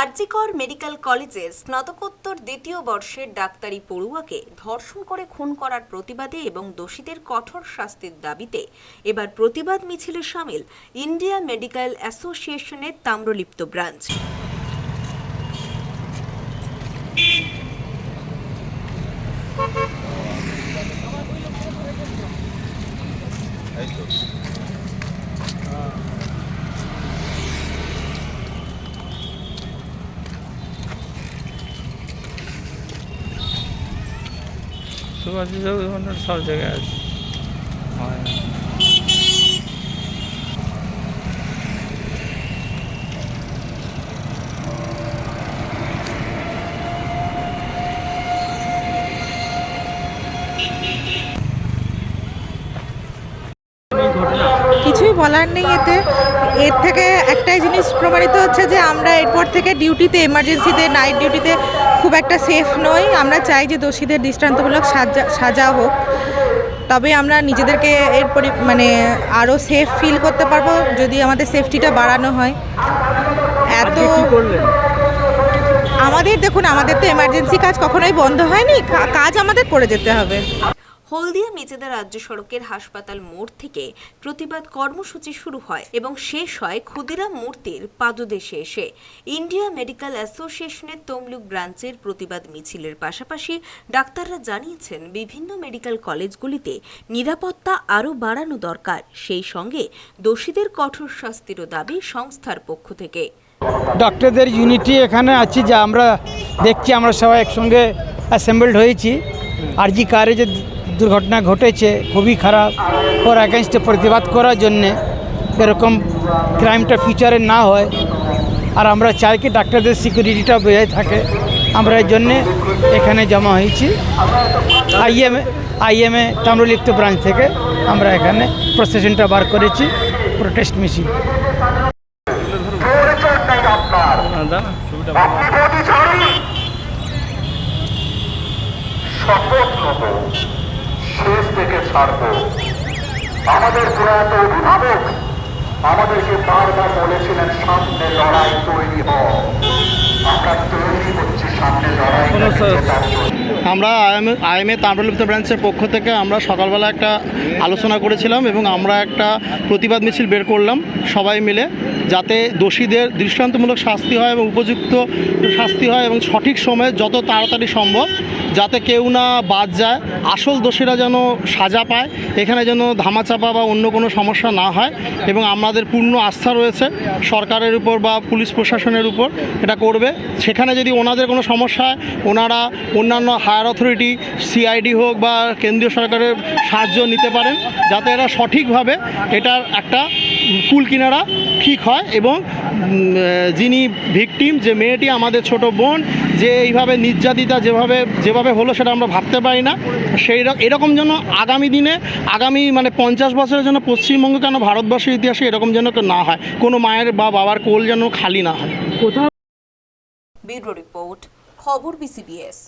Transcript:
RG Kar medical কলেজের স্নাতকোত্তর দ্বিতীয় বর্ষের ডাক্তারি পড়ুয়াকে ধর্ষণ করে খুন করার প্রতিবাদে এবং দোষীদের কঠোর শাস্তির দাবিতে এবার প্রতিবাদ মিছিলে সামিল ইন্ডিয়া মেডিকেল অ্যাসোসিয়েশনের তাম্রলিপ্ত ব্রাঞ্চ। সব জায়গায় আছে হয় না। কিছুই বলার নেই এতে। এর থেকে একটাই জিনিস প্রমাণিত হচ্ছে যে আমরা এরপর থেকে ডিউটিতে এমার্জেন্সিতে নাইট ডিউটিতে খুব একটা সেফ নই। আমরা চাই যে দোষীদের দৃষ্টান্তমূলক সাজা সাজা হোক। তবে আমরা নিজেদেরকে এর মানে আরও সেফ ফিল করতে পারব যদি আমাদের সেফটিটা বাড়ানো হয়। এত আমাদের দেখুন আমাদের তো এমার্জেন্সি কাজ কখনোই বন্ধ হয়নি। কাজ আমাদের করে যেতে হবে। হলদিয়া মেচেদা রাজ্য সড়কের হাসপাতাল মোড় থেকে প্রতিবাদ কর্মসূচি শুরু হয় এবং শেষ হয় ক্ষুদিরাম মূর্তির পাদদেশে এসে। ইন্ডিয়া মেডিকেল অ্যাসোসিয়েশনের তমলুক ব্রাঞ্চের প্রতিবাদ মিছিলের পাশাপাশি ডাক্তাররা জানিয়েছেন, বিভিন্ন মেডিকেল কলেজগুলিতে নিরাপত্তা আরও বাড়ানো দরকার, সেই সঙ্গে দোষীদের কঠোর শাস্তিরও দাবি সংস্থার পক্ষ থেকে। ডক্টরদের ইউনিটি এখানে আছে যে আমরা দেখছি, আমরা সবাই একসঙ্গে অ্যাসেম্বলড হয়েছি। আর জি কারে যে দুর্ঘটনা ঘটেছে, খুবই খারাপ। ওর অ্যাগেনস্টে প্রতিবাদ করার জন্যে এরকম ক্রাইমটা ফিউচারে না হয়। আর আমরা চাই কি ডাক্তারদের সিকিউরিটিটা বজায় থাকে। আমরা এর জন্যে এখানে জমা হয়েছি। আইএমএ আইএমএ তাম্রলিপ্ত ব্রাঞ্চ থেকে আমরা এখানে প্রসেশনটা বার করেছি প্রোটেস্ট মিছিল শপথ ছাড়ব আমাদের প্রয়াত অভিভাবক আমাদেরকে বারবার বলেছিলেন সামনে লড়াই তৈরি হও আমরা তৈরি হচ্ছি সামনে লড়াই আমরা আইএমএ আইএমএ তাম্রলিপ্ত ব্রাঞ্চের পক্ষ থেকে আমরা সকালবেলা একটা আলোচনা করেছিলাম এবং আমরা একটা প্রতিবাদ মিছিল বের করলাম সবাই মিলে যাতে দোষীদের দৃষ্টান্তমূলক শাস্তি হয় এবং উপযুক্ত শাস্তি হয় এবং সঠিক সময়ে যত তাড়াতাড়ি সম্ভব যাতে কেউ না বাদ যায়, আসল দোষীরা যেন সাজা পায়, এখানে যেন ধামাচাপা বা অন্য কোনো সমস্যা না হয় এবং আমাদের পূর্ণ আস্থা রয়েছে, সরকারের উপর বা পুলিশ প্রশাসনের উপর এটা করবে। সেখানে যদি ওনাদের কোনো সমস্যা হয়, ওনারা অন্যান্য হায়ার অথরিটি, সিআইডি হোক বা কেন্দ্রীয় সরকারের সাহায্য নিতে পারেন, যাতে এরা সঠিকভাবে এটার একটা কুল কিনারা ঠিক হয় এবং যিনি ভিকটিম, যে মেয়েটি আমাদের ছোট বোন, যে এইভাবে নির্যাতিতা, যেভাবে যেভাবে হলো সেটা আমরা ভাবতে পারি না। সেই এরকম যেন আগামী দিনে, আগামী মানে পঞ্চাশ বছরের জন্য পশ্চিমবঙ্গ কেন ভারতবর্ষের ইতিহাসে এরকম যেন না হয়। কোনো মায়ের বা বাবার কোল যেন খালি না হয়। ব্যুরো রিপোর্ট, খবর বিসিবিএস।